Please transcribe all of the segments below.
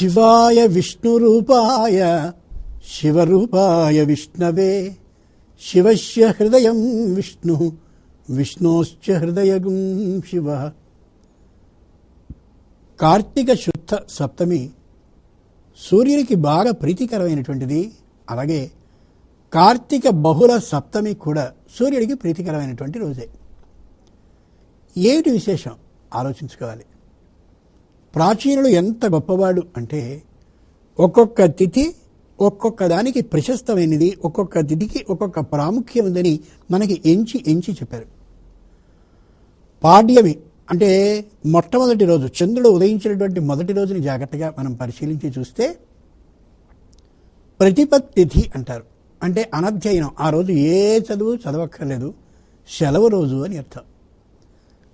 శివాయ విష్ణురూపాయ శివరూపాయ విష్ణవే. శివస్య హృదయం విష్ణు విష్ణోశ్చ హృదయగుం శివ. కార్తీక శుద్ధ సప్తమి సూర్యునికి బాగా ప్రీతికరమైనటువంటిది. అలాగే కార్తీక బహుళ సప్తమి కూడా సూర్యుడికి ప్రీతికరమైనటువంటి రోజే. ఏమిటి విశేషం? ఆలోచించుకోవాలి. ప్రాచీనుడు ఎంత గొప్పవాడు అంటే ఒక్కొక్క తిథి ఒక్కొక్క దానికి ప్రశస్తమైనది ఒక్కొక్క తిథికి ఒక్కొక్క ప్రాముఖ్యం ఉందని మనకి ఎంచి ఎంచి చెప్పారు. పాడ్యమి అంటే మొట్టమొదటి రోజు చంద్రుడు ఉదయించినటువంటి మొదటి రోజుని జాగ్రత్తగా మనం పరిశీలించి చూస్తే ప్రతిపత్తిథి అంటారు. అంటే అనధ్యయనం ఆ రోజు ఏ చదువు చదవక్కర్లేదు సెలవు రోజు అని అర్థం.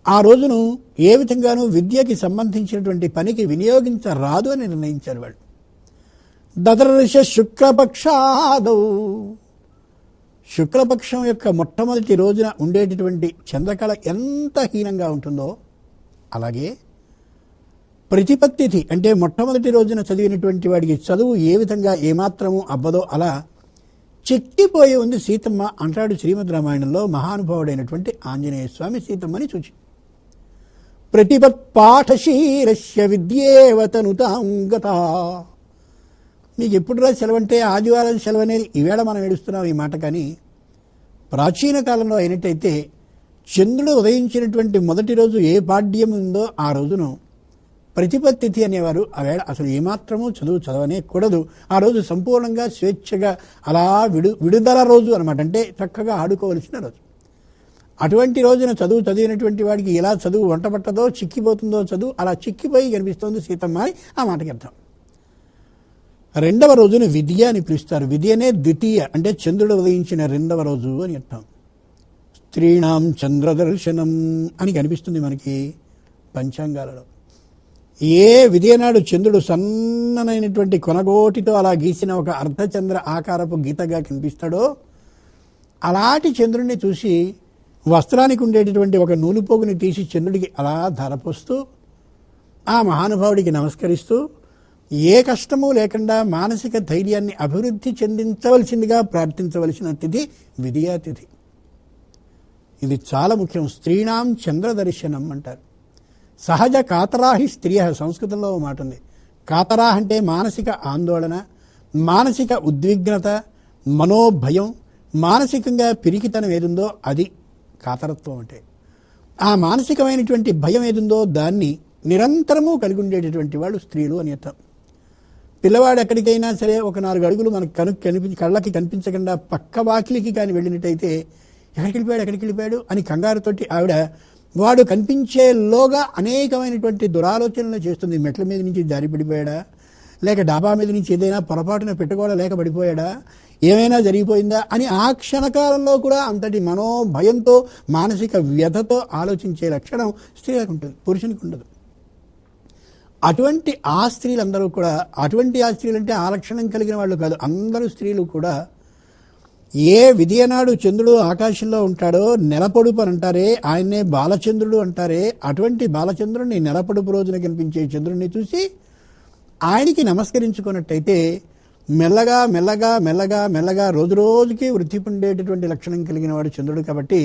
ఆ రోజును ఏ విధంగానూ విద్యకి సంబంధించినటువంటి పనికి వినియోగించరాదు అని నిర్ణయించారు వాళ్ళు. దదర్శ శుక్లపక్షాదౌ. శుక్లపక్షం యొక్క మొట్టమొదటి రోజున ఉండేటటువంటి చంద్రకళ ఎంత హీనంగా ఉంటుందో అలాగే ప్రతిపత్తిథి అంటే మొట్టమొదటి రోజున చదివినటువంటి వాడికి చదువు ఏ విధంగా ఏమాత్రము అబ్బదో అలా చిక్కిపోయి ఉంది సీతమ్మ అంటాడు శ్రీమద్ రామాయణంలో మహానుభావుడైనటువంటి ఆంజనేయ స్వామి సీతమ్మని చూచి. ప్రతిపత్పాఠశీరస్య విద్యేవతను విద్యేవతనుతాంగత మీకు ఎప్పుడురా సెలవంటే ఆదివారం సెలవు అనేది ఈవేళ మనం ఏడుస్తున్నాం ఈ మాట కానీ ప్రాచీన కాలంలో అయినట్టయితే చంద్రుడు ఉదయించినటువంటి మొదటి రోజు ఏ పాడ్యం ఉందో ఆ రోజును ప్రతిపత్తిథి అనేవారు. ఆవేళ అసలు ఏమాత్రమూ చదువు చదవనే కూడదు. ఆ రోజు సంపూర్ణంగా స్వేచ్ఛగా అలా విడు విడుదల రోజు అనమాట అంటే చక్కగా ఆడుకోవలసిన రోజు. అటువంటి రోజున చదువు చదివినటువంటి వాడికి ఎలా చదువు వంట పట్టదో చిక్కిపోతుందో చదువు అలా చిక్కిపోయి కనిపిస్తోంది సీతమ్మ అని ఆ మాటకి అర్థం. రెండవ రోజున విద్య అని పిలుస్తారు. విద్యనే ద్వితీయ అంటే చంద్రుడు ఉదయించిన రెండవ రోజు అని అర్థం. స్త్రీణాం చంద్రదర్శనం అని కనిపిస్తుంది మనకి పంచాంగాలలో. ఏ విధియనాడు చంద్రుడు సన్ననైనటువంటి కొనగోటితో అలా గీసిన ఒక అర్ధచంద్ర ఆకారపు గీతగా కనిపిస్తాడో అలాంటి చంద్రుణ్ణి చూసి వస్త్రానికి ఉండేటటువంటి ఒక నూలుపోగుని తీసి చంద్రుడికి అలా ధరపోస్తూ ఆ మహానుభావుడికి నమస్కరిస్తూ ఏ కష్టము లేకుండా మానసిక ధైర్యాన్ని అభివృద్ధి చెందించవలసిందిగా ప్రార్థించవలసిన తిథి విధియా తిథి. ఇది చాలా ముఖ్యం. స్త్రీణాం చంద్రదర్శనం అంటారు. సహజ కాతరాహి స్త్రీయ సంస్కృతంలో మాట ఉంది. కాతరా అంటే మానసిక ఆందోళన మానసిక ఉద్విగ్నత మనోభయం మానసికంగా పిరికితనం ఏదుందో అది కాతరత్వం అంటే. ఆ మానసికమైనటువంటి భయం ఏదుందో దాన్ని నిరంతరము కలిగి ఉండేటటువంటి వాళ్ళు స్త్రీలు అని అర్థం. పిల్లవాడు ఎక్కడికైనా సరే ఒక నాలుగు అడుగులు మనకు కను కనిపించి కళ్ళకి కనిపించకుండా పక్క వాకిలికి కానీ వెళ్ళినట్టయితే ఎక్కడికి వెళ్ళిపోయాడు ఎక్కడికి వెళ్ళిపోయాడు అని కంగారుతోటి ఆవిడ వాడు కనిపించేలోగా అనేకమైనటువంటి దురాలోచనలు చేస్తుంది. మెట్ల మీద నుంచి జారి పడిపోయాడా? లేక డాబా మీద నుంచి ఏదైనా పొరపాటున పెట్టుకోవడం లేక పడిపోయాడా? ఏమైనా జరిగిపోయిందా అని ఆ క్షణకాలంలో కూడా అంతటి మనోభయంతో మానసిక వ్యధతో ఆలోచించే లక్షణం స్త్రీలకు ఉంటుంది పురుషునికి ఉండదు. అటువంటి ఆ స్త్రీలందరూ కూడా అటువంటి ఆ స్త్రీలు అంటే ఆ లక్షణం కలిగిన వాళ్ళు కాదు. అందరూ స్త్రీలు కూడా ఏ విధియనాడు చంద్రుడు ఆకాశంలో ఉంటాడో నెలపొడుపు అని అంటారే ఆయన్నే బాలచంద్రుడు అంటారే అటువంటి బాలచంద్రుడిని నెలపొడుపు రోజున కనిపించే చంద్రుడిని చూసి ఆయనకి నమస్కరించుకున్నట్టయితే మెల్లగా మెల్లగా మెల్లగా మెల్లగా రోజు రోజుకి వృద్ధి పొందేటటువంటి లక్షణం కలిగిన వాడు చంద్రుడు కాబట్టి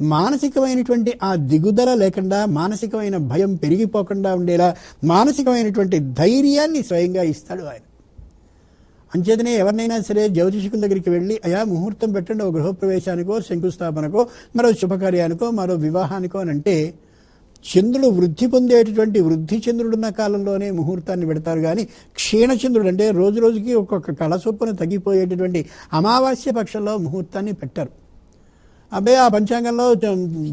మానసికమైనటువంటి ఆ దిగుదల లేకుండా మానసికమైన భయం పెరిగిపోకుండా ఉండేలా మానసికమైనటువంటి ధైర్యాన్ని స్వయంగా ఇస్తాడు ఆయన. అంచేతనే ఎవరినైనా సరే జ్యోతిషకుల దగ్గరికి వెళ్ళి అయా ముహూర్తం పెట్టండి ఒక గృహప్రవేశానికో శంకుస్థాపనకో మరో శుభకార్యానికో మరో వివాహానికో అని అంటే చంద్రుడు వృద్ధి పొందేటటువంటి వృద్ధి చంద్రుడున్న కాలంలోనే ముహూర్తాన్ని పెడతారు. కానీ క్షీణచంద్రుడు అంటే రోజు రోజుకి ఒక్కొక్క కళ చొప్పున తగ్గిపోయేటటువంటి అమావాస్య పక్షంలో ముహూర్తాన్ని పెట్టారు. అబ్బాయి ఆ పంచాంగంలో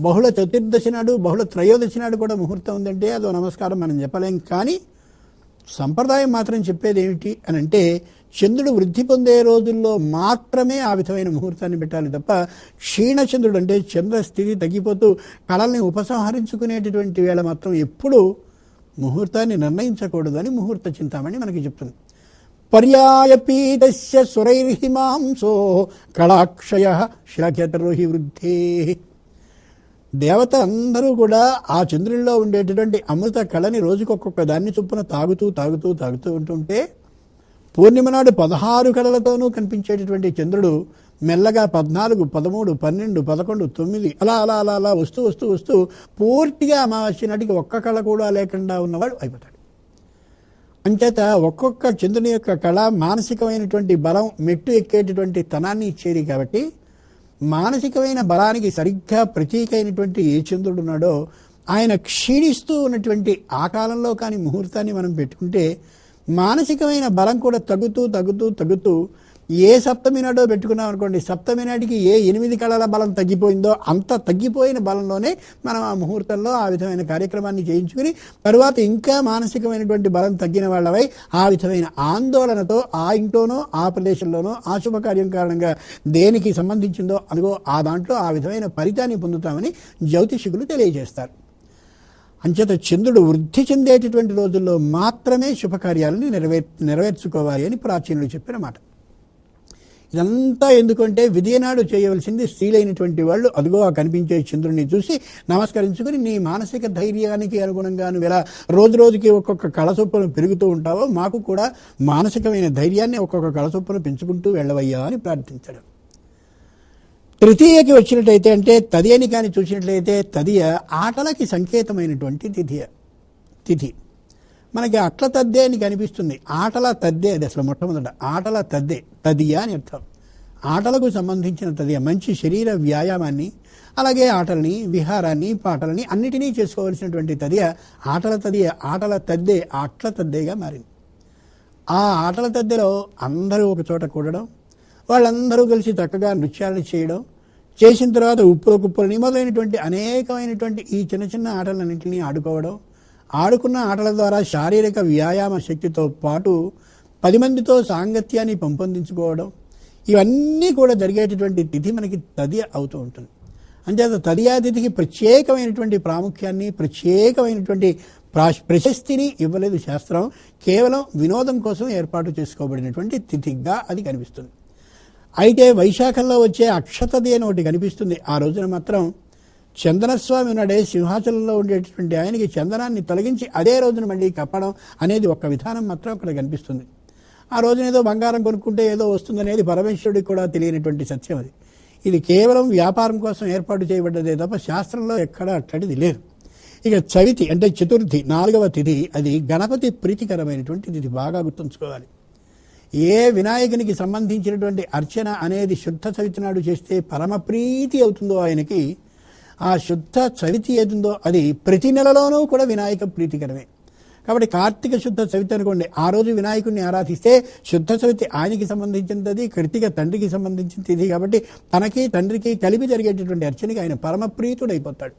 బహుళ చతుర్దశి నాడు బహుళ త్రయోదశి నాడు కూడా ముహూర్తం ఉందంటే అదో నమస్కారం మనం చెప్పలేం. కానీ సంప్రదాయం మాత్రం చెప్పేది ఏమిటి అని అంటే చంద్రుడు వృద్ధి పొందే రోజుల్లో మాత్రమే ఆ విధమైన ముహూర్తాన్ని పెట్టాలి తప్ప క్షీణచంద్రుడు అంటే చంద్ర స్థితి తగ్గిపోతూ కళల్ని ఉపసంహరించుకునేటటువంటి వేళ మాత్రం ఎప్పుడూ ముహూర్తాన్ని నిర్ణయించకూడదు అని ముహూర్త చింతామణి మనకి చెప్తుంది. పర్యాయపీతస్య సురైర్హిమాంసో కళాక్షయ శిలక్షతరుహి వృద్ధే. దేవత అందరూ కూడా ఆ చంద్రుల్లో ఉండేటటువంటి అమృత కళని రోజుకొక్కొక్క దాన్ని చొప్పున తాగుతూ తాగుతూ తాగుతూ ఉంటుంటే పూర్ణిమ నాడు పదహారు కళలతోనూ కనిపించేటటువంటి చంద్రుడు మెల్లగా పద్నాలుగు పదమూడు పన్నెండు పదకొండు తొమ్మిది అలా అలా అలా అలా వస్తూ వస్తూ వస్తూ పూర్తిగా అమావాస్య నాటికి ఒక్క కళ కూడా లేకుండా ఉన్నవాడు అయిపోతాడు. అంచేత ఒక్కొక్క చంద్రుని యొక్క కళ మానసికమైనటువంటి బలం మెట్టు ఎక్కేటటువంటి తనాన్ని ఇచ్చేది కాబట్టి మానసికమైన బలానికి సరిగ్గా ప్రతీక అయినటువంటి ఏ చంద్రుడు ఉన్నాడో ఆయన క్షీణిస్తూ ఉన్నటువంటి ఆ కాలంలో కానీ ముహూర్తాన్ని మనం పెట్టుకుంటే మానసికమైన బలం కూడా తగ్గుతూ తగ్గుతూ తగ్గుతూ ఏ సప్తమి నాడో పెట్టుకున్నాం అనుకోండి సప్తమి నాటికి ఏ ఎనిమిది కళల బలం తగ్గిపోయిందో అంత తగ్గిపోయిన బలంలోనే మనం ఆ ముహూర్తంలో ఆ విధమైన కార్యక్రమాన్ని చేయించుకుని తరువాత ఇంకా మానసికమైనటువంటి బలం తగ్గిన వాళ్ళవై ఆ విధమైన ఆందోళనతో ఆ ఇంట్లోనో ఆ ప్రదేశంలోనో ఆ శుభకార్యం కారణంగా దేనికి సంబంధించిందో అనుగో ఆ దాంట్లో ఆ విధమైన ఫలితాన్ని పొందుతామని జ్యోతిషికులు తెలియజేస్తారు. అంచేత చంద్రుడు వృద్ధి చెందేటటువంటి రోజుల్లో మాత్రమే శుభకార్యాలని నెరవేర్ నెరవేర్చుకోవాలి అని ప్రాచీనులు చెప్పిన మాట. ఇదంతా ఎందుకంటే విజయనాడు చేయవలసింది స్త్రీలైనటువంటి వాళ్ళు అదిగో ఆ కనిపించే చంద్రుడిని చూసి నమస్కరించుకుని నీ మానసిక ధైర్యానికి అనుగుణంగా నువ్వు ఎలా రోజు రోజుకి ఒక్కొక్క కళసొప్పును పెరుగుతూ ఉంటావో మాకు కూడా మానసికమైన ధైర్యాన్ని ఒక్కొక్క కళసొప్పును పెంచుకుంటూ వెళ్ళవయ్యా అని ప్రార్థించాడు. తృతీయకి వచ్చినట్టయితే అంటే తదియని కానీ చూసినట్లయితే తదియ ఆటలకి సంకేతమైనటువంటి తిథియ తిథి. మనకి అట్ల తద్దే అని కనిపిస్తుంది. ఆటల తద్దే అది అసలు మొట్టమొదట ఆటల తద్దే తదియ అని అర్థం. ఆటలకు సంబంధించిన తదియ మంచి శరీర వ్యాయామాన్ని అలాగే ఆటల్ని విహారాన్ని పాటలని అన్నిటినీ చేసుకోవలసినటువంటి తదియ ఆటల తదియ ఆటల తద్దే అట్ల తద్దేగా మారింది. ఆ ఆటల తద్దెలో అందరూ ఒక చోట కూడడం వాళ్ళందరూ కలిసి చక్కగా నృత్యాలు చేయడం చేసిన తర్వాత ఉప్పుల కుప్పలని మొదలైనటువంటి అనేకమైనటువంటి ఈ చిన్న చిన్న ఆటలన్నింటినీ ఆడుకోవడం ఆడుకున్న ఆటల ద్వారా శారీరక వ్యాయామ శక్తితో పాటు పది మందితో సాంగత్యాన్ని పెంపొందించుకోవడం ఇవన్నీ కూడా జరిగేటటువంటి తిథి మనకి తదియ అవుతూ ఉంటుంది. అంచేత తదియా తిథికి ప్రత్యేకమైనటువంటి ప్రాముఖ్యాన్ని ప్రత్యేకమైనటువంటి ప్రాశ్- ప్రశస్తిని ఇవ్వలేదు శాస్త్రం. కేవలం వినోదం కోసం ఏర్పాటు చేసుకోబడినటువంటి తిథిగా అది కనిపిస్తుంది. అయితే వైశాఖంలో వచ్చే అక్షతది అని ఒకటి కనిపిస్తుంది. ఆ రోజున మాత్రం చందనస్వామి నడే సింహాచలంలో ఉండేటటువంటి ఆయనకి చందనాన్ని తొలగించి అదే రోజున మళ్ళీ కప్పడం అనేది ఒక విధానం మాత్రం అక్కడ కనిపిస్తుంది. ఆ రోజున ఏదో బంగారం కొనుక్కుంటే ఏదో వస్తుందనేది పరమేశ్వరుడికి కూడా తెలియనటువంటి సత్యం అది. ఇది కేవలం వ్యాపారం కోసం ఏర్పాటు చేయబడ్డదే తప్ప శాస్త్రంలో ఎక్కడా అట్లాంటిది లేదు. ఇక చవితి అంటే చతుర్థి నాలుగవ తిథి అది గణపతి ప్రీతికరమైనటువంటి తిథి. బాగా గుర్తుంచుకోవాలి. ఏ వినాయకునికి సంబంధించినటువంటి అర్చన అనేది శుద్ధ చవితి నాడు చేస్తే పరమప్రీతి అవుతుందో ఆయనకి ఆ శుద్ధ చవితి ఏదుందో అది ప్రతి నెలలోనూ కూడా వినాయక ప్రీతికరమే. కాబట్టి కార్తీక శుద్ధ చవితి అనుకోండి ఆ రోజు వినాయకుడిని ఆరాధిస్తే శుద్ధ చవితి ఆయనకి సంబంధించినది కృతిక తండ్రికి సంబంధించినది కాబట్టి తనకి తండ్రికి కలిపి జరిగేటటువంటి అర్చనకి ఆయన పరమప్రీతుడైపోతాడు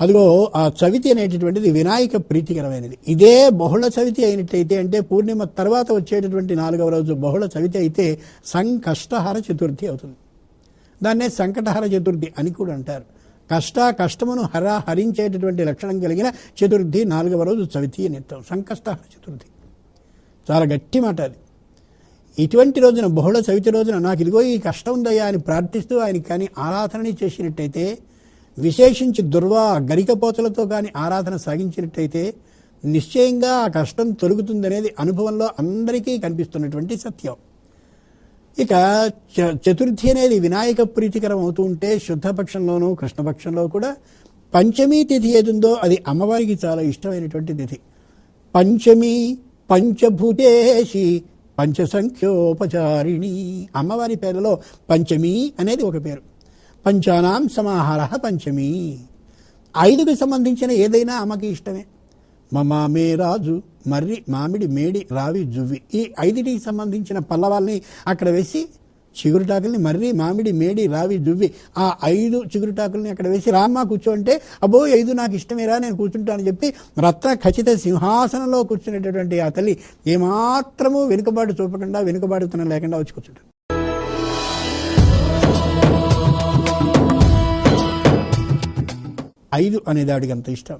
అదిగో ఆ చవితి అనేటటువంటిది వినాయక ప్రీతికరమైనది. ఇదే బహుళ చవితి అయినట్టయితే అంటే పూర్ణిమ తర్వాత వచ్చేటటువంటి నాలుగవ రోజు బహుళ చవితి అయితే సంకష్టహర చతుర్థి అవుతుంది. దాన్నే సంకటహర చతుర్థి అని కూడా అంటారు. కష్ట కష్టమును హర హరించేటటువంటి లక్షణం కలిగిన చతుర్థి నాలుగవ రోజు చవితి అని అంటాం సంకష్టహర చతుర్థి. చాలా గట్టి మాట అది. ఇటువంటి రోజున బహుళ చవితి రోజున నాకు ఇదిగో ఈ కష్టం ఉందయ్యా అని ప్రార్థిస్తూ ఆయనకి కానీ ఆరాధనని చేసినట్టయితే విశేషించి దుర్వా గరికపోతలతో కానీ ఆరాధన సాగించినట్టయితే నిశ్చయంగా ఆ కష్టం తొలుగుతుందనేది అనుభవంలో అందరికీ కనిపిస్తున్నటువంటి సత్యం. ఇక చ- చతుర్థి అనేది వినాయక ప్రీతికరం అవుతూ ఉంటే శుద్ధపక్షంలోనూ కృష్ణపక్షంలో కూడా పంచమి తిథి ఏదుందో అది అమ్మవారికి చాలా ఇష్టమైనటువంటి తిథి. పంచమి పంచభూతేషి పంచసంఖ్యోపచారిణి. అమ్మవారి పేరులో పంచమి అనేది ఒక పేరు. పంచానాం సమాహార పంచమి. ఐదుకి సంబంధించిన ఏదైనా అమ్మకి ఇష్టమే. మమామే రాజు మర్రి మామిడి మేడి రావి జువ్వి ఈ ఐదుటికి సంబంధించిన పల్లవాల్ని అక్కడ వేసి చిగురుటాకుల్ని మర్రి మామిడి మేడి రావి జువ్వి ఆ ఐదు చిగురుటాకుల్ని అక్కడ వేసి రామ్మ కూర్చోంటే అబ్బో ఐదు నాకు ఇష్టమేరా నేను కూర్చుంటానని చెప్పి రత్న ఖచ్చిత సింహాసనంలో కూర్చునేటటువంటి ఆ తల్లి ఏమాత్రము వెనుకబాటు చూపకుండా వెనుకబాటుతనం లేకుండా వచ్చి కూర్చుంటాడు ఐదు అనే దాడికి అంత ఇష్టం.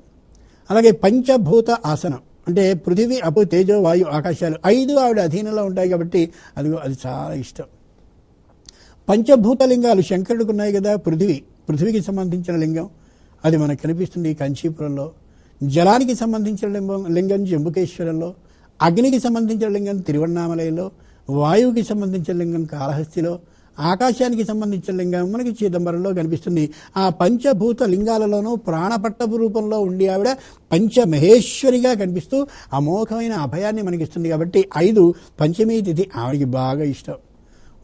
అలాగే పంచభూత ఆసనం. అంటే పృథివీ అపు తేజో వాయు ఆకాశాలు ఐదు ఆవిడ అధీనంలో ఉంటాయి కాబట్టి అది అది చాలా ఇష్టం. పంచభూతలింగాలు శంకరుడికి ఉన్నాయి కదా పృథివీ. పృథివీకి సంబంధించిన లింగం. అది మనకు కనిపిస్తుంది కంచీపురంలో. జలానికి సంబంధించిన లింగం లింగం జంబుకేశ్వరంలో. అగ్నికి సంబంధించిన లింగం తిరువన్నామలయలో వాయువుకి సంబంధించిన లింగం కాళహస్తిలో. ఆకాశానికి సంబంధించిన లింగం మనకి చిదంబరంలో కనిపిస్తుంది. ఆ పంచభూత లింగాలలోనూ ప్రాణపట్టపు రూపంలో ఉండి ఆవిడ పంచమహేశ్వరిగా కనిపిస్తూ అమోఘమైన అభయాన్ని మనకిస్తుంది. కాబట్టి ఐదు పంచమీ తిథి ఆవిడికి బాగా ఇష్టం.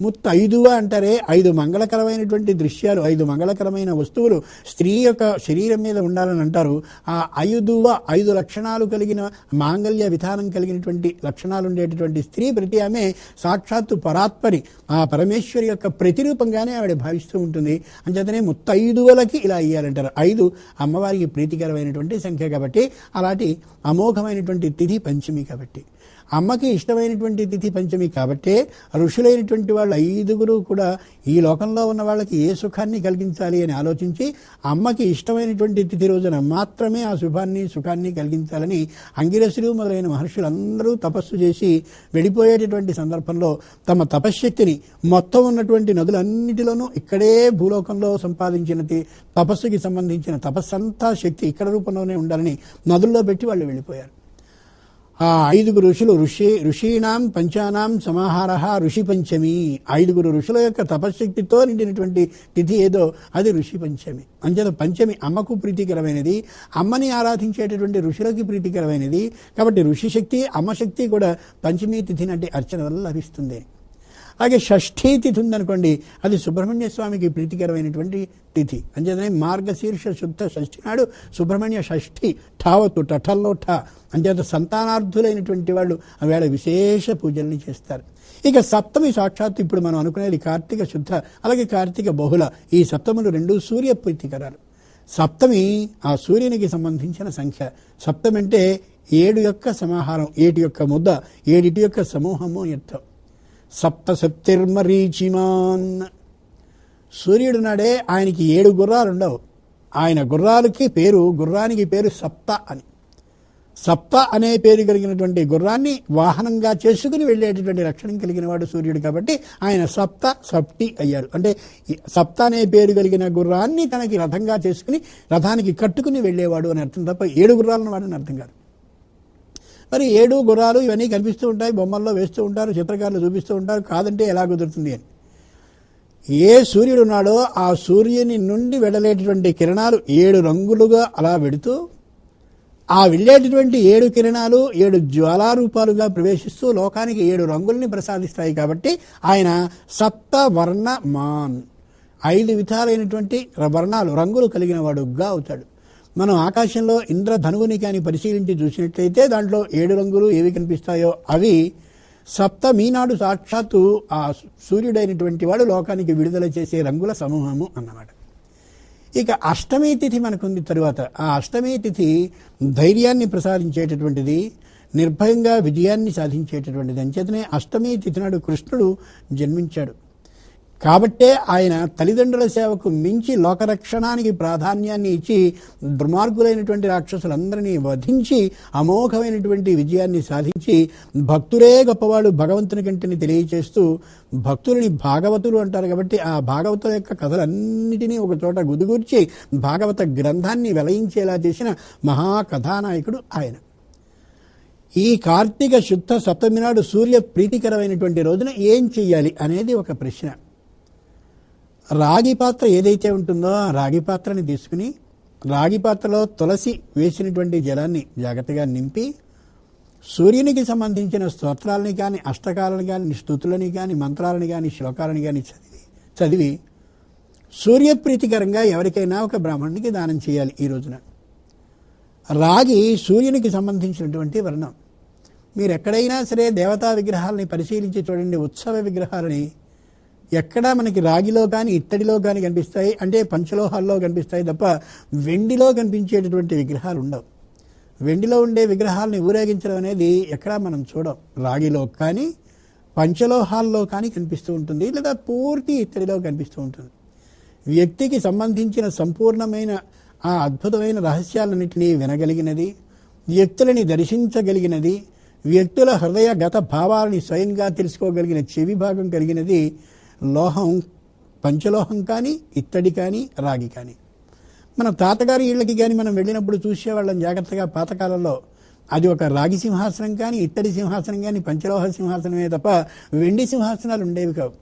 ముత్త ఐదువ అంటారే ఐదు మంగళకరమైనటువంటి దృశ్యాలు ఐదు మంగళకరమైన వస్తువులు స్త్రీ యొక్క శరీరం మీద ఉండాలని అంటారు. ఆ ఐదువ ఐదు లక్షణాలు కలిగిన మాంగళ్య విధానం కలిగినటువంటి లక్షణాలు ఉండేటటువంటి స్త్రీ ప్రతి ఆమె సాక్షాత్తు పరాత్పరి. ఆ పరమేశ్వరి యొక్క ప్రతిరూపంగానే ఆవిడ భావిస్తూ ఉంటుంది. అంచేతనే ముత్తైదువలకి ఇలా ఇయ్యాలంటారు. ఐదు అమ్మవారికి ప్రీతికరమైనటువంటి సంఖ్య కాబట్టి అలాంటి అమోఘమైనటువంటి తిథి పంచమి కాబట్టి. అమ్మకి ఇష్టమైనటువంటి తిథి పంచమి కాబట్టే ఋషులైనటువంటి వాళ్ళు ఐదుగురు కూడా ఈ లోకంలో ఉన్న వాళ్ళకి ఏ సుఖాన్ని కలిగించాలి అని ఆలోచించి అమ్మకి ఇష్టమైనటువంటి తిథి రోజున మాత్రమే ఆ శుభాన్ని సుఖాన్ని కలిగించాలని అంగిరసులు మొదలైన మహర్షులందరూ తపస్సు చేసి వెళ్ళిపోయేటటువంటి సందర్భంలో తమ తపశ్శక్తిని మొత్తం ఉన్నటువంటి నదులన్నిటిలోనూ ఇక్కడే భూలోకంలో సంపాదించిన తపస్సుకి సంబంధించిన తపస్సంతా శక్తి ఇక్కడ రూపంలోనే ఉండాలని నదుల్లో పెట్టి వాళ్ళు వెళ్ళిపోయారు. ఆ ఐదుగురు ఋషులు ఋషి ఋషీణాం పంచానాం సమాహార ఋషి పంచమి ఐదుగురు ఋషుల యొక్క తపశ్శక్తితో నిండినటువంటి తిథి ఏదో అది ఋషి పంచమి అంచేత పంచమి అమ్మకు ప్రీతికరమైనది అమ్మని ఆరాధించేటటువంటి ఋషులకి ప్రీతికరమైనది. కాబట్టి ఋషి శక్తి అమ్మ శక్తి కూడా పంచమి తిథి నాటి అర్చన వల్ల లభిస్తుంది. అలాగే షష్ఠీ తిథి ఉందనుకోండి అది సుబ్రహ్మణ్య స్వామికి ప్రీతికరమైనటువంటి తిథి. అంచేతనే మార్గశీర్ష శుద్ధ షష్ఠి నాడు సుబ్రహ్మణ్య షష్ఠి ఠావతు టఠల్లో ఠా అంచేత సంతానార్థులైనటువంటి వాళ్ళు ఆవేళ విశేష పూజల్ని చేస్తారు. ఇక సప్తమి సాక్షాత్ ఇప్పుడు మనం అనుకునేది కార్తీక శుద్ధ అలాగే కార్తీక బహుళ. ఈ సప్తములు రెండు సూర్య ప్రీతికరాలు సప్తమి ఆ సూర్యునికి సంబంధించిన సంఖ్య. సప్తమి అంటే ఏడు యొక్క సమాహారం ఏటి యొక్క ముద్ద ఏడిటి యొక్క సమూహము అని అర్థం సప్తసప్తిర్మరీచిమాన్. సూర్యుడు నాడే ఆయనకి ఏడు గుర్రాలు ఉండవు ఆయన గుర్రాలకి పేరు గుర్రానికి పేరు సప్త అని. సప్త అనే పేరు కలిగినటువంటి గుర్రాన్ని వాహనంగా చేసుకుని వెళ్ళేటటువంటి లక్షణం కలిగిన వాడు సూర్యుడు కాబట్టి ఆయన సప్త సప్తి అయ్యారు అంటే సప్త అనే పేరు కలిగిన గుర్రాన్ని తనకి రథంగా చేసుకుని రథానికి కట్టుకుని వెళ్ళేవాడు అని అర్థం తప్ప ఏడు గుర్రాలను వాడని అర్థం కాదు. మరి ఏడు గుర్రాలు ఇవన్నీ కనిపిస్తూ ఉంటాయి బొమ్మల్లో వేస్తూ ఉంటారు చిత్రకారులు చూపిస్తూ ఉంటారు. కాదంటే ఎలా కుదురుతుంది అని. ఏ సూర్యుడు ఉన్నాడో ఆ సూర్యుని నుండి వెళ్ళలేటటువంటి కిరణాలు ఏడు రంగులుగా అలా వెడుతూ ఆ వెళ్ళేటటువంటి ఏడు కిరణాలు ఏడు జ్వాలారూపాలుగా ప్రవేశిస్తూ లోకానికి ఏడు రంగుల్ని ప్రసాదిస్తాయి కాబట్టి ఆయన సప్తవర్ణ మాన్ ఐదు విధాలైనటువంటి వర్ణాలు రంగులు కలిగిన వాడుగా అవుతాడు. మనం ఆకాశంలో ఇంద్రధనువుని కానీ పరిశీలించి చూసినట్లయితే దాంట్లో ఏడు రంగులు ఏవి కనిపిస్తాయో అవి సప్త మీనాడు సాక్షాత్తు ఆ సూర్యుడైనటువంటి వాడు లోకానికి విడుదల చేసే రంగుల సమూహము అన్నమాట. ఇక అష్టమి తిథి మనకుంది తరువాత. ఆ అష్టమి తిథి ధైర్యాన్ని ప్రసాదించేటటువంటిది నిర్భయంగా విజయాన్ని సాధించేటటువంటిది. అంచేతనే అష్టమి తిథి నాడు కృష్ణుడు జన్మించాడు. కాబట్టే ఆయన తల్లిదండ్రుల సేవకు మించి లోకరక్షణానికి ప్రాధాన్యాన్ని ఇచ్చి దుర్మార్గులైనటువంటి రాక్షసులందరినీ వధించి అమోఘమైనటువంటి విజయాన్ని సాధించి భక్తులే గొప్పవాడు భగవంతుని కంటిని తెలియచేస్తూ భక్తులని భాగవతులు అంటారు కాబట్టి ఆ భాగవతుల యొక్క కథలన్నిటినీ ఒక చోట గుదిగూర్చి భాగవత గ్రంథాన్ని వెలయించేలా చేసిన మహాకథానాయకుడు ఆయన. ఈ కార్తీక శుద్ధ సప్తమి నాడు సూర్య ప్రీతికరమైనటువంటి రోజున ఏం చెయ్యాలి అనేది ఒక ప్రశ్న. రాగి పాత్ర ఏదైతే ఉంటుందో ఆ రాగి పాత్రని తీసుకుని రాగి పాత్రలో తులసి వేసినటువంటి జలాన్ని జాగ్రత్తగా నింపి సూర్యునికి సంబంధించిన స్తోత్రాలని కానీ అష్టకాలను కానీ స్థుతులని కానీ మంత్రాలని కానీ శ్లోకాలను కానీ చదివి చదివి సూర్యప్రీతికరంగా ఎవరికైనా ఒక బ్రాహ్మణునికి దానం చేయాలి ఈ రోజున. రాగి సూర్యునికి సంబంధించినటువంటి వర్ణం. మీరు ఎక్కడైనా సరే దేవతా విగ్రహాలని పరిశీలించి చూడండి ఉత్సవ విగ్రహాలని ఎక్కడా మనకి రాగిలో కానీ ఇత్తడిలో కానీ కనిపిస్తాయి. అంటే పంచలోహాల్లో కనిపిస్తాయి తప్ప వెండిలో కనిపించేటటువంటి విగ్రహాలు ఉండవు. వెండిలో ఉండే విగ్రహాలను ఊరేగించడం అనేది ఎక్కడా మనం చూడం. రాగిలో కానీ పంచలోహాల్లో కానీ కనిపిస్తూ ఉంటుంది లేదా పూర్తి ఇత్తడిలో కనిపిస్తూ ఉంటుంది. వ్యక్తికి సంబంధించిన సంపూర్ణమైన ఆ అద్భుతమైన రహస్యాలన్నింటినీ వినగలిగినది వ్యక్తులని దర్శించగలిగినది వ్యక్తుల హృదయ గత భావాలని స్వయంగా తెలుసుకోగలిగిన చెవి భాగం కలిగినది లోహం పంచలోహం కానీ ఇత్తడి కానీ రాగి కానీ. మన తాతగారి ఇళ్ళకి కానీ మనం వెళ్ళినప్పుడు చూసేవాళ్ళం జాగ్రత్తగా పాతకాలంలో. అది ఒక రాగి సింహాసనం కానీ ఇత్తడి సింహాసనం కానీ పంచలోహ సింహాసనమే తప్ప వెండి సింహాసనాలు ఉండేవి కావు.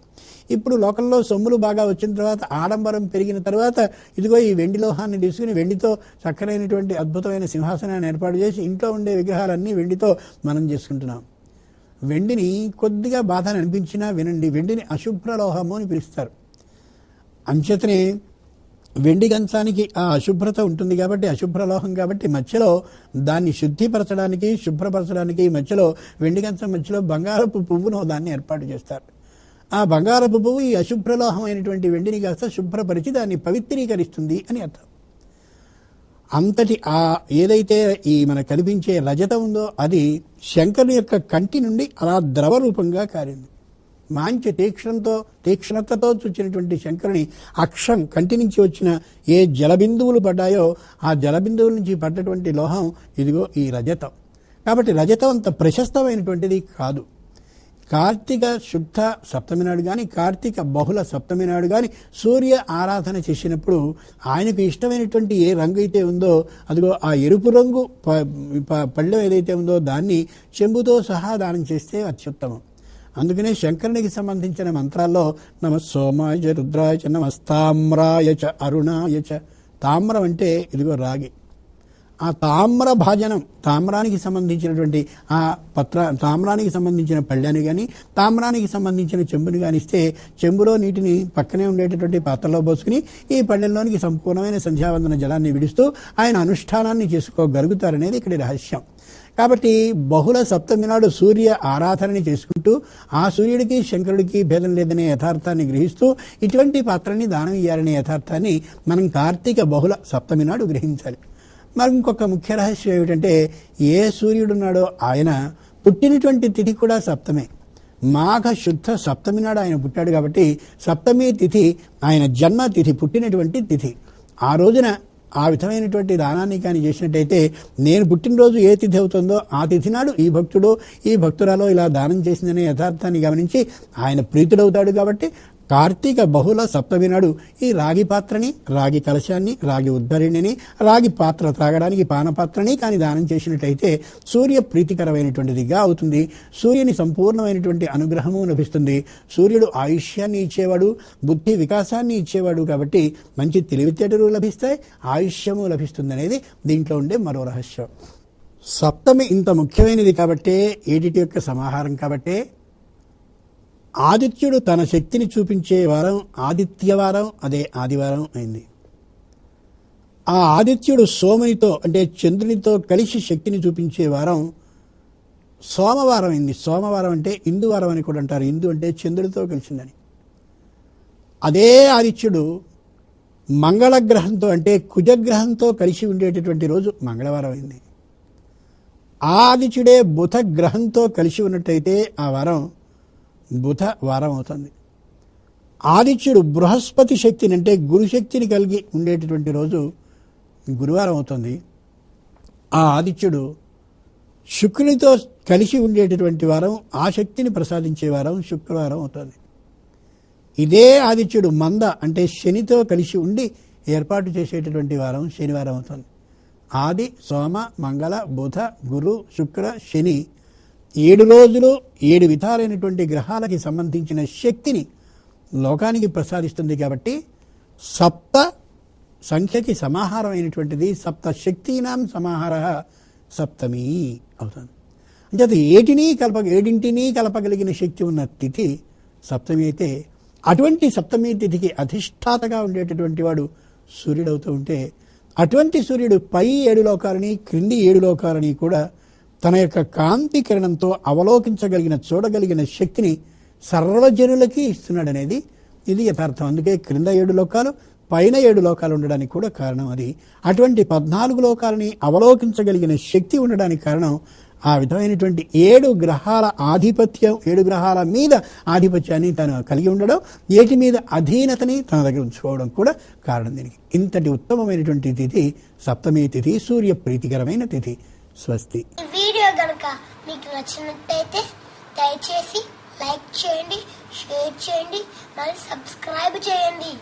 ఇప్పుడు లోకల్లో సొమ్ములు బాగా వచ్చిన తర్వాత ఆడంబరం పెరిగిన తర్వాత ఇదిగో ఈ వెండి లోహాన్ని తీసుకుని వెండితో చక్కనైనటువంటి అద్భుతమైన సింహాసనాన్ని ఏర్పాటు చేసి ఇంట్లో ఉండే విగ్రహాలన్నీ వెండితో మనం చేసుకుంటున్నాం. వెండిని కొద్దిగా బాధ అనిపించినా వినండి. వెండిని అశుభ్ర లోహము అని పిలుస్తారు. అంచేతనే వెండి గంచానికి ఆ అశుభ్రత ఉంటుంది కాబట్టి అశుభ్ర లోహం కాబట్టి మధ్యలో దాన్ని శుద్ధిపరచడానికి శుభ్రపరచడానికి మధ్యలో వెండి గంచం మధ్యలో బంగారపు పువ్వును దాన్ని ఏర్పాటు చేస్తారు. ఆ బంగారపు పువ్వు ఈ అశుభ్రలోహమైనటువంటి వెండిని కాస్త శుభ్రపరిచి దాన్ని పవిత్రీకరిస్తుంది అని అర్థం. అంతటి ఆ ఏదైతే ఈ మన కనిపించే రజత ఉందో అది శంకరుని యొక్క కంటి నుండి అలా ద్రవ రూపంగా కారింది. మంచి తీక్షణంతో తీక్షణతతో చూచినటువంటి శంకరుని అక్షం కంటి నుంచి వచ్చిన ఏ జలబిందువులు పడ్డాయో ఆ జలబిందువుల నుంచి పడ్డటువంటి లోహం ఇదిగో ఈ రజతం. కాబట్టి రజతం అంత ప్రశస్తమైనటువంటిది కాదు. కార్తీక శుద్ధ సప్తమి నాడు కానీ కార్తీక బహుళ సప్తమి నాడు కానీ సూర్య ఆరాధన చేసినప్పుడు ఆయనకు ఇష్టమైనటువంటి ఏ రంగు అయితే ఉందో అదిగో ఆ ఎరుపు రంగు ప- ప- పళ్ళెం ఏదైతే ఉందో దాన్ని చెంబుతో సహా దానం చేస్తే అత్యుత్తమం. అందుకనే శంకరునికి సంబంధించిన మంత్రాల్లో నమ సోమాయ చ రుద్రాయ చ నమస్తామ్రాయ చ అరుణాయ చ. తామ్రం అంటే ఇదిగో రాగి. ఆ తామ్ర భాజనం తామ్రానికి సంబంధించినటువంటి ఆ పత్ర తామ్రానికి సంబంధించిన పళ్ళాన్ని కానీ తామ్రానికి సంబంధించిన చెంబుని కానీ ఇస్తే చెంబులో నీటిని పక్కనే ఉండేటటువంటి పాత్రలో పోసుకుని ఈ పళ్ళెంలోనికి సంపూర్ణమైన సంధ్యావందన జలాన్ని విడుస్తూ ఆయన అనుష్ఠానాన్ని చేసుకోగలుగుతారనేది ఇక్కడి రహస్యం. కాబట్టి బహుళ సప్తమి నాడు సూర్య ఆరాధనని చేసుకుంటూ ఆ సూర్యుడికి శంకరుడికి భేదం లేదనే యథార్థాన్ని గ్రహిస్తూ ఇటువంటి పాత్రని దానం ఇయ్యాలనే యథార్థాన్ని మనం కార్తీక బహుళ సప్తమి నాడు గ్రహించాలి. మరి ఇంకొక ముఖ్య రహస్యం ఏమిటంటే ఏ సూర్యుడున్నాడో ఆయన పుట్టినటువంటి తిథి కూడా సప్తమే. మాఘ శుద్ధ సప్తమి నాడు ఆయన పుట్టాడు కాబట్టి సప్తమి తిథి ఆయన జన్మ తిథి పుట్టినటువంటి తిథి. ఆ రోజున ఆ విధమైనటువంటి దానాన్ని కానీ చేసినట్టయితే నేను పుట్టినరోజు ఏ తిథి అవుతుందో ఆ తిథి నాడు ఈ భక్తుడు ఈ భక్తురాలో ఇలా దానం చేసిందనే యథార్థాన్ని గమనించి ఆయన ప్రీతుడవుతాడు కాబట్టి కార్తీక బహుళ సప్తమి నాడు ఈ రాగి పాత్రని రాగి కలశాన్ని రాగి ఉద్ధరిణిని రాగి పాత్ర త్రాగడానికి పానపాత్రని కానీ దానం చేసినట్టయితే సూర్య ప్రీతికరమైనటువంటిదిగా అవుతుంది. సూర్యుని సంపూర్ణమైనటువంటి అనుగ్రహము లభిస్తుంది. సూర్యుడు ఆయుష్యాన్ని ఇచ్చేవాడు బుద్ధి వికాసాన్ని ఇచ్చేవాడు కాబట్టి మంచి తెలివితేటలు లభిస్తాయి ఆయుష్యము లభిస్తుంది అనేది దీంట్లో ఉండే మరో రహస్యం. సప్తమి ఇంత ముఖ్యమైనది కాబట్టే ఏడిటి యొక్క సమాహారం కాబట్టే ఆదిత్యుడు తన శక్తిని చూపించే వారం ఆదిత్యవారం అదే ఆదివారం అయింది. ఆ ఆదిత్యుడు సోమునితో అంటే చంద్రునితో కలిసి శక్తిని చూపించే వారం సోమవారం అయింది. సోమవారం అంటే ఇందువారం అని కూడా అంటారు. ఇందు అంటే చంద్రుడితో కలిసిందని. అదే ఆదిత్యుడు మంగళగ్రహంతో అంటే కుజగ్రహంతో కలిసి ఉండేటటువంటి రోజు మంగళవారం అయింది. ఆ ఆదిత్యుడే బుధ గ్రహంతో కలిసి ఉన్నట్టయితే ఆ వారం బుధ వారం అవుతుంది. ఆదిత్యుడు బృహస్పతి శక్తిని అంటే గురుశక్తిని కలిగి ఉండేటటువంటి రోజు గురువారం అవుతుంది. ఆ ఆదిత్యుడు శుక్రునితో కలిసి ఉండేటటువంటి వారం ఆ శక్తిని ప్రసాదించే వారం శుక్రవారం అవుతుంది. ఇదే ఆదిత్యుడు మంద అంటే శనితో కలిసి ఉండి ఏర్పాటు చేసేటటువంటి వారం శనివారం అవుతుంది. ఆది సోమ మంగళ బుధ గురు శుక్ర శని ఏడు రోజులు ఏడు విధాలైనటువంటి గ్రహాలకి సంబంధించిన శక్తిని లోకానికి ప్రసాదిస్తుంది కాబట్టి సప్త సంఖ్యకి సమాహారమైనటువంటిది సప్త శక్తినాం సమాహార సప్తమి అవుతుంది. అంటే అది ఏటిని కలప ఏడింటిని కలపగలిగిన శక్తి ఉన్న తిథి సప్తమి అయితే అటువంటి సప్తమి తిథికి అధిష్టాతగా ఉండేటటువంటి వాడు సూర్యుడవుతూ ఉంటే అటువంటి సూర్యుడు పై ఏడు లోకాలని క్రింది ఏడు లోకాలని కూడా తన యొక్క కాంతి కిరణంతో అవలోకించగలిగిన చూడగలిగిన శక్తిని సర్వజనులకి ఇస్తున్నాడనేది ఇది యథార్థం. అందుకే క్రింద ఏడు లోకాలు పైన ఏడు లోకాలు ఉండడానికి కూడా కారణం అది. అటువంటి పద్నాలుగు లోకాలని అవలోకించగలిగిన శక్తి ఉండడానికి కారణం ఆ విధమైనటువంటి ఏడు గ్రహాల ఆధిపత్యం ఏడు గ్రహాల మీద ఆధిపత్యాన్ని తను కలిగి ఉండడం ఏటి మీద అధీనతని తన దగ్గర ఉంచుకోవడం కూడా కారణం దీనికి. ఇంతటి ఉత్తమమైనటువంటి తిథి సప్తమి తిథి సూర్య ప్రీతికరమైన తిథి. స్వస్తి. ఈ వీడియో కనుక మీకు నచ్చినట్టయితే దయచేసి లైక్ చేయండి షేర్ షేర్ చేయండి మరి సబ్స్క్రైబ్ చేయండి.